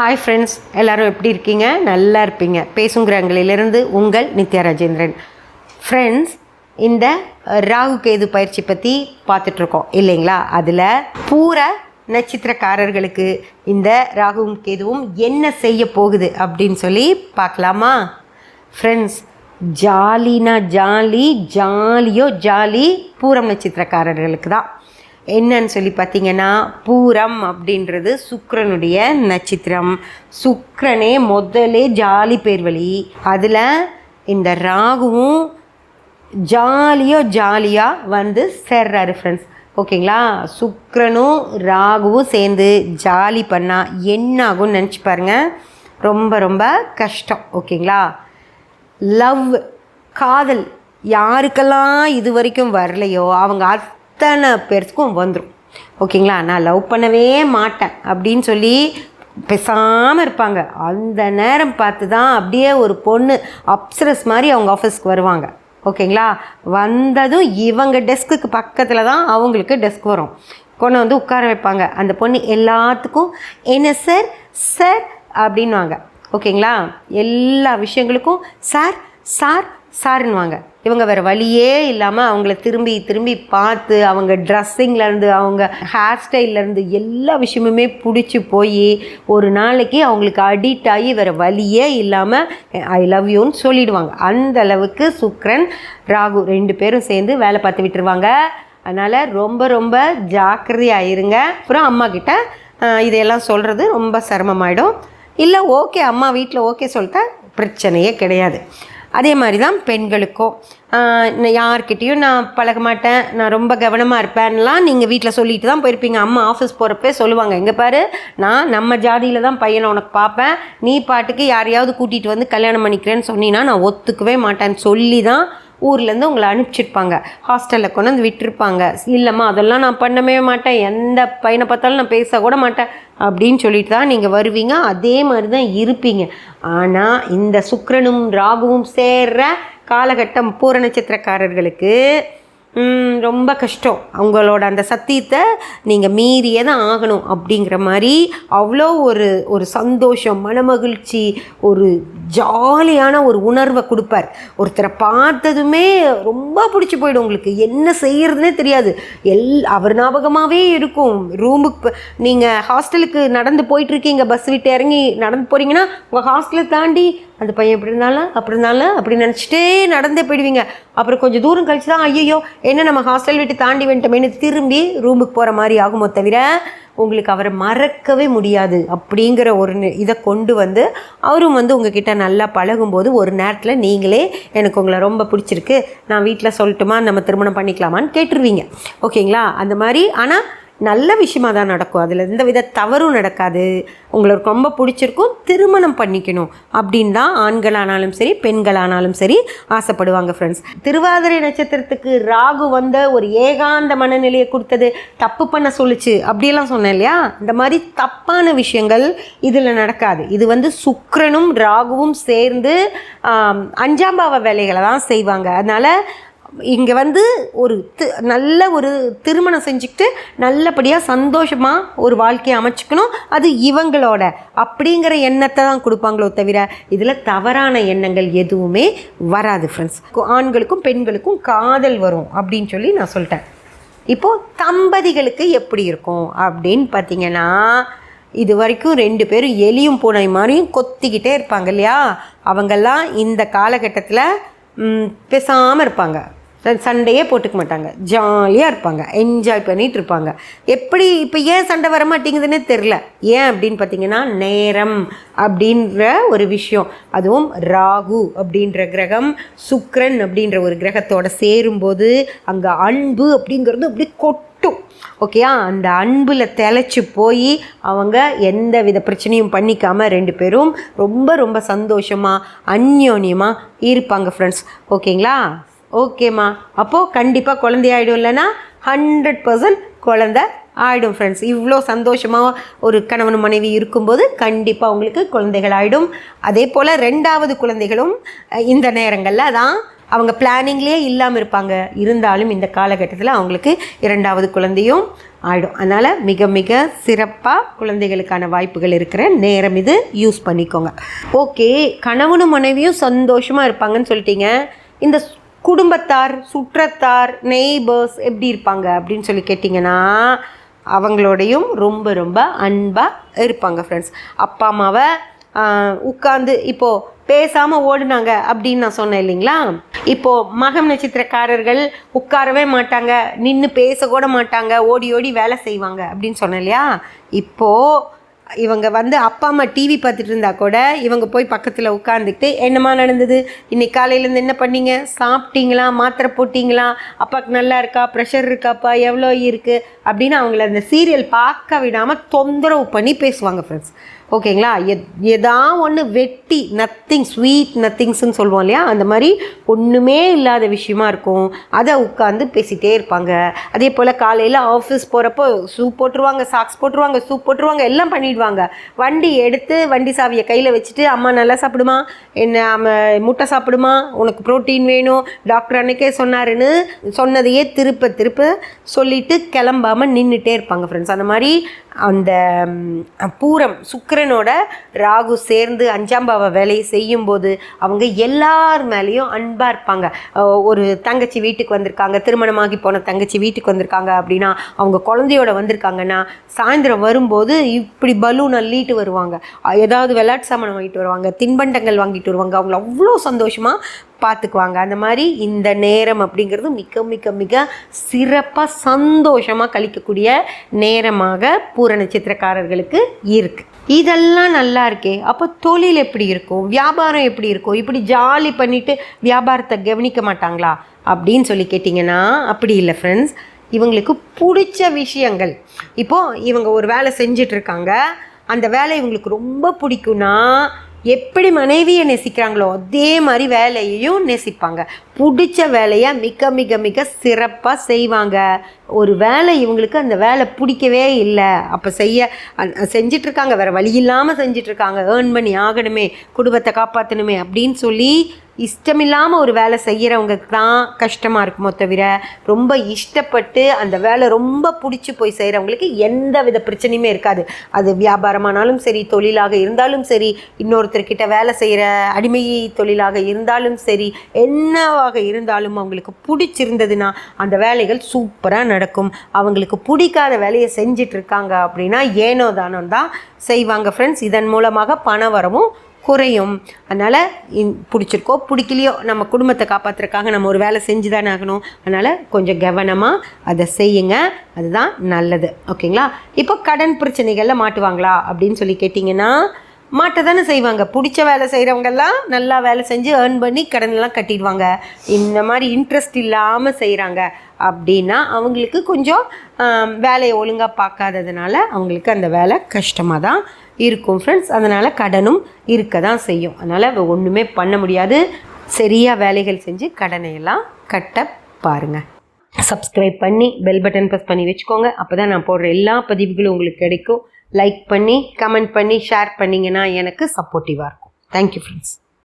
Hi friends எல்லோரும் எப்படி இருக்கீங்க? நல்லா இருப்பீங்க. பேசுங்கிறங்களிலிருந்து உங்கள் நித்யா ராஜேந்திரன். ஃப்ரெண்ட்ஸ் இந்த ராகு கேது பயிற்சி பற்றி பார்த்துட்ருக்கோம். இல்லைங்களா? அதில் பூர நட்சத்திரக்காரர்களுக்கு இந்த ராகுவும் கேதுவும் என்ன செய்ய போகுது அப்படின்னு சொல்லி பார்க்கலாமா? ஃப்ரெண்ட்ஸ் ஜாலினா ஜாலி ஜாலியோ ஜாலி பூரம் நட்சத்திரக்காரர்களுக்கு தான். என்னன்னு சொல்லி பார்த்தீங்கன்னா பூரம் அப்படின்றது சுக்கரனுடைய நட்சத்திரம். சுக்கரனே முதலே ஜாலி பேர் வழி. அதில் இந்த ராகுவும் ஜாலியோ ஜாலியாக வந்து சேர்றாரு ஃப்ரெண்ட்ஸ் ஓகேங்களா? சுக்கரனும் ராகுவும் சேர்ந்து ஜாலி பண்ணால் என்ன ஆகும்னு நினச்சி பாருங்க. ரொம்ப ரொம்ப கஷ்டம். ஓகேங்களா? லவ் காதல் யாருக்கெல்லாம் இது வரைக்கும் வரலையோ அவங்க அத்தனை பேர்த்துக்கும் வந்துடும் ஓகேங்களா? நான் லவ் பண்ணவே மாட்டேன் அப்படின்னு சொல்லி பேசாமல் இருப்பாங்க. அந்த நேரம் பார்த்து தான் அப்படியே ஒரு பொண்ணு அப்சரஸ் மாதிரி அவங்க ஆஃபீஸ்க்கு வருவாங்க. ஓகேங்களா? வந்ததும் இவங்க டெஸ்க்குக்கு பக்கத்தில் தான் அவங்களுக்கு டெஸ்க் வரும். கொண்டு வந்து உட்கார வைப்பாங்க. அந்த பொண்ணு எல்லாத்துக்கும் என்ன சார் சார் அப்படின்வாங்க ஓகேங்களா? எல்லா விஷயங்களுக்கும் சார் சார் சாருன்னுவாங்க. இவங்க வேறு வழியே இல்லாமல் அவங்கள திரும்பி திரும்பி பார்த்து அவங்க ட்ரெஸ்ஸிங்லேருந்து அவங்க ஹேர் ஸ்டைல்லேருந்து எல்லா விஷயமுமே பிடிச்சி போய் ஒரு நாளைக்கு அவங்களுக்கு அடிக்ட் ஆகி வேறு வழியே இல்லாமல் ஐ லவ் யூன்னு சொல்லிடுவாங்க. அந்த அளவுக்கு சுக்ரன் ராகு ரெண்டு பேரும் சேர்ந்து வேலை பார்த்து விட்டுருவாங்க. அதனால் ரொம்ப ரொம்ப ஜாக்கிரதையாக இருங்க. அப்புறம் அம்மா கிட்ட இதையெல்லாம் சொல்கிறது ரொம்ப சிரமமாயிடும். இல்லை ஓகே அம்மா வீட்டில் ஓகே சொல்லிட்டா பிரச்சனையே கிடையாது. அதே மாதிரி தான் பெண்களுக்கும் யார்கிட்டேயும் நான் பழக மாட்டேன். நான் ரொம்ப கவனமாக இருப்பேன்லாம் நீங்கள் வீட்டில் சொல்லிட்டு தான் போயிருப்பீங்க. அம்மா ஆஃபீஸ் போகிறப்பே சொல்லுவாங்க. எங்கே பாரு நான் நம்ம ஜாதியில் தான் பையனை உனக்கு பார்ப்பேன். நீ பாட்டுக்கு யாரையாவது கூட்டிகிட்டு வந்து கல்யாணம் பண்ணிக்கிறேன்னு சொன்னீங்கன்னா நான் ஒத்துக்கவே மாட்டேன்னு சொல்லி தான் ஊர்லேருந்து உங்களை அனுப்பிச்சிருப்பாங்க. ஹாஸ்டலில் கொண்டு வந்து விட்டுருப்பாங்க. இல்லைம்மா அதெல்லாம் நான் பண்ணவே மாட்டேன். எந்த பையனை பார்த்தாலும் நான் பேச கூட மாட்டேன். அப்படின்னு சொல்லிட்டு தான் நீங்கள் வருவீங்க. அதே மாதிரி தான் இருப்பீங்க. ஆனால் இந்த சுக்கரனும் ராகுவும் சேர்ற காலகட்டம் பூர நட்சத்திரக்காரர்களுக்கு ரொம்ப கஷ்டம். அவங்களோட அந்த சத்தியத்தை நீங்கள் மீறியே தான் ஆகணும் அப்படிங்கிற மாதிரி அவ்வளோ ஒரு ஒரு சந்தோஷம் மனமகிழ்ச்சி ஒரு ஜாலியான ஒரு உணர்வை கொடுப்பார். ஒருத்தரை பார்த்ததுமே ரொம்ப பிடிச்சி போயிடும் உங்களுக்கு. என்ன செய்கிறதுனே தெரியாது. எல் அவர் ஞாபகமாகவே இருக்கும். ரூமுக்கு நீங்கள் ஹாஸ்டலுக்கு நடந்து போயிட்டுருக்கீங்க பஸ் விட்டு இறங்கி நடந்து போகிறீங்கன்னா உங்கள் ஹாஸ்டலை தாண்டி அந்த பையன் எப்படி இருந்தாலும் அப்படி இருந்தாலும் அப்படி நினச்சிட்டே நடந்தே போயிடுவீங்க. அப்புறம் கொஞ்சம் தூரம் கழிச்சு தான் ஐயோ என்ன நம்ம ஹாஸ்டல் விட்டு தாண்டி வந்துட்டோமேனு திரும்பி ரூமுக்கு போகிற மாதிரி ஆகுமோ தவிர உங்களுக்கு அவரை மறக்கவே முடியாது. அப்படிங்கிற ஒரு இதை கொண்டு வந்து அவரும் வந்து உங்ககிட்ட நல்லா பழகும்போது ஒரு நேரத்தில் நீங்களே எனக்கு உங்களை ரொம்ப பிடிச்சிருக்கு. நான் வீட்டில் சொல்லட்டுமா? நம்ம திருமணம் பண்ணிக்கலாமான்னு கேட்டுருவீங்க. ஓகேங்களா? அந்த மாதிரி ஆனால் நல்ல விஷயமாக தான் நடக்கும். அதில் எந்த வித தவறும் நடக்காது. உங்களுக்கு ரொம்ப பிடிச்சிருக்கும் திருமணம் பண்ணிக்கணும் அப்படின்னு தான் ஆண்களானாலும் சரி பெண்களானாலும் சரி ஆசைப்படுவாங்க ஃப்ரெண்ட்ஸ் திருவாதிரை நட்சத்திரத்துக்கு ராகு வந்த ஒரு ஏகாந்த மனநிலையை கொடுத்தது தப்பு பண்ண சொல்லுச்சு அப்படியெல்லாம் சொன்னேன் இல்லையா? இந்த மாதிரி தப்பான விஷயங்கள் இதில் நடக்காது. இது வந்து சுக்கரனும் ராகுவும் சேர்ந்து ஆம், அஞ்சாம் பாவ வேலைகளை தான் செய்வாங்க. அதனால் இங்கே வந்து ஒரு தி நல்ல ஒரு திருமணம் செஞ்சுக்கிட்டு நல்லபடியாக சந்தோஷமாக ஒரு வாழ்க்கையை அமைச்சுக்கணும். அது இவங்களோட. அப்படிங்கிற எண்ணத்தை தான் கொடுப்பாங்களோ தவிர இதில் தவறான எண்ணங்கள் எதுவுமே வராது ஃப்ரெண்ட்ஸ் ஆண்களுக்கும் பெண்களுக்கும் காதல் வரும் அப்படின்னு சொல்லி நான் சொல்லிட்டேன். இப்போது தம்பதிகளுக்கு எப்படி இருக்கும் அப்படின்னு பார்த்தீங்கன்னா இது வரைக்கும் ரெண்டு பேரும் எலியும் பூனை மாதிரியும் கொத்திக்கிட்டே இருப்பாங்க இல்லையா? அவங்கெல்லாம் இந்த காலகட்டத்தில் பேசாமல் இருப்பாங்க. சண்டையே போட்டுக்க மாட்டாங்க. ஜாலியாக இருப்பாங்க. என்ஜாய் பண்ணிட்டு இருப்பாங்க. எப்படி இப்போ ஏன் சண்டை வர மாட்டேங்குதுன்னே தெரில. ஏன் அப்படின்னு பார்த்தீங்கன்னா நேரம் அப்படின்ற ஒரு விஷயம். அதுவும் ராகு அப்படின்ற கிரகம் சுக்ரன் அப்படின்ற ஒரு கிரகத்தோட சேரும்போது அங்கே அன்பு அப்படிங்கிறது அப்படி கொட்டும். ஓகேயா அந்த அன்பில் தெளைச்சி போய் அவங்க எந்த வித பிரச்சனையும் பண்ணிக்காமல் ரெண்டு பேரும் ரொம்ப ரொம்ப சந்தோஷமாக அந்யோன்யமாக இருப்பாங்க ஃப்ரெண்ட்ஸ் ஓகேங்களா ஓகேம்மா. அப்போது கண்டிப்பாக குழந்தை ஆகிடும் இல்லைன்னா ஹண்ட்ரட் பர்சன்ட் குழந்த ஆகிடும் ஃப்ரெண்ட்ஸ் இவ்வளோ சந்தோஷமாக ஒரு கணவன் மனைவி இருக்கும்போது கண்டிப்பாக அவங்களுக்கு குழந்தைகள் ஆகிடும் அதே போல் ரெண்டாவது குழந்தைகளும் இந்த நேரங்களில் தான் அவங்க பிளானிங்லேயே இல்லாமல் இருப்பாங்க. இருந்தாலும் இந்த காலகட்டத்தில் அவங்களுக்கு இரண்டாவது குழந்தையும் ஆகிடும் அதனால் மிக மிக சிறப்பாக குழந்தைகளுக்கான வாய்ப்புகள் இருக்கிற நேரம் இது. யூஸ் பண்ணிக்கோங்க. ஓகே கணவனும் மனைவியும் சந்தோஷமாக இருப்பாங்கன்னு சொல்லிட்டீங்க. இந்த குடும்பத்தார் சுற்றத்தார் நெய்பர்ஸ் எப்படி இருப்பாங்க அப்படின்னு சொல்லி கேட்டிங்கன்னா அவங்களோடையும் ரொம்ப ரொம்ப அன்பாக இருப்பாங்க ஃப்ரெண்ட்ஸ் அப்பா அம்மாவை உட்காந்து இப்போது பேசாமல் ஓடுனாங்க அப்படின்னு நான் சொன்னேன் இல்லைங்களா? இப்போது மகம் நட்சத்திரக்காரர்கள் உட்காரவே மாட்டாங்க நின்று பேசக்கூட மாட்டாங்க ஓடி ஓடி வேலை செய்வாங்க அப்படின்னு சொன்னேன் இல்லையா? இப்போது இவங்க வந்து அப்பா அம்மா டிவி பார்த்துட்டு இருந்தா கூட இவங்க போய் பக்கத்தில் உட்காந்துக்கிட்டு என்னம்மா நடந்தது? இன்னைக்கு காலையிலேருந்து என்ன பண்ணீங்க? சாப்பிட்டீங்களா? மாத்திரை போட்டிங்களா? அப்பாவுக்கு நல்லா இருக்கா? ப்ரெஷர் இருக்காப்பா? எவ்வளோ இருக்குது அப்படின்னு அவங்கள அந்த சீரியல் பார்க்க விடாமல் தொந்தரவு பண்ணி பேசுவாங்க ஃப்ரெண்ட்ஸ் ஓகேங்களா? எத் எதா ஒன்று வெட்டி நத்திங் ஸ்வீட் நத்திங்ஸ்ன்னு சொல்லுவோம் இல்லையா? அந்த மாதிரி ஒன்றுமே இல்லாத விஷயமா இருக்கும். அதை உட்காந்து பேசிகிட்டே இருப்பாங்க. அதே போல் காலையில் ஆஃபீஸ் போகிறப்போ சூப் போட்டுருவாங்க சாக்ஸ் போட்டுருவாங்க சூப் போட்டுருவாங்க எல்லாம் பண்ணிடுவாங்க. வண்டி எடுத்து வண்டி சாவியை கையில் வச்சுட்டு அம்மா நல்லா சாப்பிடுமா? என்ன முட்டை சாப்பிடுமா? உனக்கு ப்ரோட்டீன் வேணும். டாக்டர் அன்னைக்கே சொன்னாருன்னு சொன்னதையே திருப்ப திருப்ப சொல்லிட்டு கிளம்பாமல் நின்றுட்டே இருப்பாங்க ஃப்ரெண்ட்ஸ் அந்த மாதிரி அந்த பூரம் சுக்கரனோட ராகு சேர்ந்து அஞ்சாம் பாவ வேலையை செய்யும்போது அவங்க எல்லார் மேலேயும் அன்பாக இருப்பாங்க. ஒரு தங்கச்சி வீட்டுக்கு வந்திருக்காங்க திருமணமாகி போன தங்கச்சி வீட்டுக்கு வந்திருக்காங்க அப்படின்னா அவங்க குழந்தையோட வந்திருக்காங்கன்னா சாயந்தரம் வரும்போது இப்படி பலூன் அள்ளிட்டு வருவாங்க. ஏதாவது விளையாட்டு சாமான் வாங்கிட்டு வருவாங்க தின்பண்டங்கள் வாங்கிட்டு வருவாங்க. அவங்கள அவ்வளோ சந்தோஷமாக பார்த்துக்குவாங்க அந்த மாதிரி இந்த நேரம் அப்படிங்கிறது மிக மிக மிக சிறப்பாக சந்தோஷமாக கழிக்கக்கூடிய நேரமாக பூர நட்சத்திரக்காரர்களுக்கு இருக்குது இதெல்லாம் நல்லா இருக்கே. அப்போ தொழில் எப்படி இருக்கும்? வியாபாரம் எப்படி இருக்கும்? இப்படி ஜாலி பண்ணிவிட்டு வியாபாரத்தை கவனிக்க மாட்டாங்களா? அப்படின்னு சொல்லி கேட்டிங்கன்னா அப்படி இல்லை ஃப்ரெண்ட்ஸ் இவங்களுக்கு பிடிச்ச விஷயங்கள். இப்போது இவங்க ஒரு வேலை செஞ்சிட்ருக்காங்க அந்த வேலை இவங்களுக்கு ரொம்ப பிடிக்கும்னா எப்படி மனைவியை நேசிக்கிறாங்களோ அதே மாதிரி வேலையையும் நேசிப்பாங்க. பிடிச்ச வேலையை மிக மிக மிக சிறப்பாக செய்வாங்க. ஒரு வேலை இவங்களுக்கு அந்த வேலை பிடிக்கவே இல்லை. அப்போ செய்ய செஞ்சிட்ருக்காங்க. வேறு வழி இல்லாமல் செஞ்சிட்ருக்காங்க. ஏர்ன் பண்ணி ஆகணுமே குடும்பத்தை காப்பாற்றணுமே அப்படின்னு சொல்லி இஷ்டமில்லாமல் ஒரு வேலை செய்கிறவங்களுக்கு தான் கஷ்டமாக இருக்குமோ தவிர ரொம்ப இஷ்டப்பட்டு அந்த வேலை ரொம்ப பிடிச்சி போய் செய்கிறவங்களுக்கு எந்த வித பிரச்சனையுமே இருக்காது. அது வியாபாரமானாலும் சரி தொழிலாக இருந்தாலும் சரி இன்னொருத்தர்கிட்ட வேலை செய்கிற அடிமை தொழிலாக இருந்தாலும் சரி என்னவாக இருந்தாலும் அவங்களுக்கு பிடிச்சிருந்ததுன்னா அந்த வேலைகள் சூப்பராக நடக்கும். அவங்களுக்கு பிடிக்காத வேலையை செஞ்சிட்ருக்காங்க அப்படின்னா ஏனோ தானோ தான் செய்வாங்க ஃப்ரெண்ட்ஸ் இதன் மூலமாக பண வரவும் குறையும். அதனால் பிடிச்சிருக்கோ பிடிக்கலையோ நம்ம குடும்பத்தை காப்பாற்றுறக்காக நம்ம ஒரு வேலை செஞ்சு தானே ஆகணும். அதனால் கொஞ்சம் கவனமாக அதை செய்யுங்க. அதுதான் நல்லது. ஓகேங்களா? இப்போ கடன் பிரச்சனைகளில் மாட்டுவாங்களா அப்படின்னு சொல்லி கேட்டிங்கன்னா மாட்ட தானே செய்வாங்க. பிடிச்ச வேலை செய்கிறவங்கெல்லாம் நல்லா வேலை செஞ்சு ஏர்ன் பண்ணி கடனெல்லாம் கட்டிடுவாங்க. இந்த மாதிரி இன்ட்ரெஸ்ட் இல்லாமல் செய்கிறாங்க அப்படின்னா அவங்களுக்கு கொஞ்சம் வேலையை ஒழுங்காக பார்க்காததுனால அவங்களுக்கு அந்த வேலை கஷ்டமாக தான் இருக்கும் ஃப்ரெண்ட்ஸ் அதனால் கடனும் இருக்க தான் செய்யும். அதனால் ஒன்றுமே பண்ண முடியாது. சரியாக வேலைகள் செஞ்சு கடனை எல்லாம் கட்ட பாருங்கள் சப்ஸ்கிரைப் பண்ணி பெல் பட்டன் ப்ரெஸ் பண்ணி வச்சுக்கோங்க. அப்போ தான் நான் போடுற எல்லா பதிவுகளும் உங்களுக்கு கிடைக்கும். லைக் பண்ணி கமெண்ட் பண்ணி ஷேர் பண்ணிங்கன்னா எனக்கு சப்போர்ட்டிவாக இருக்கும். Thank you friends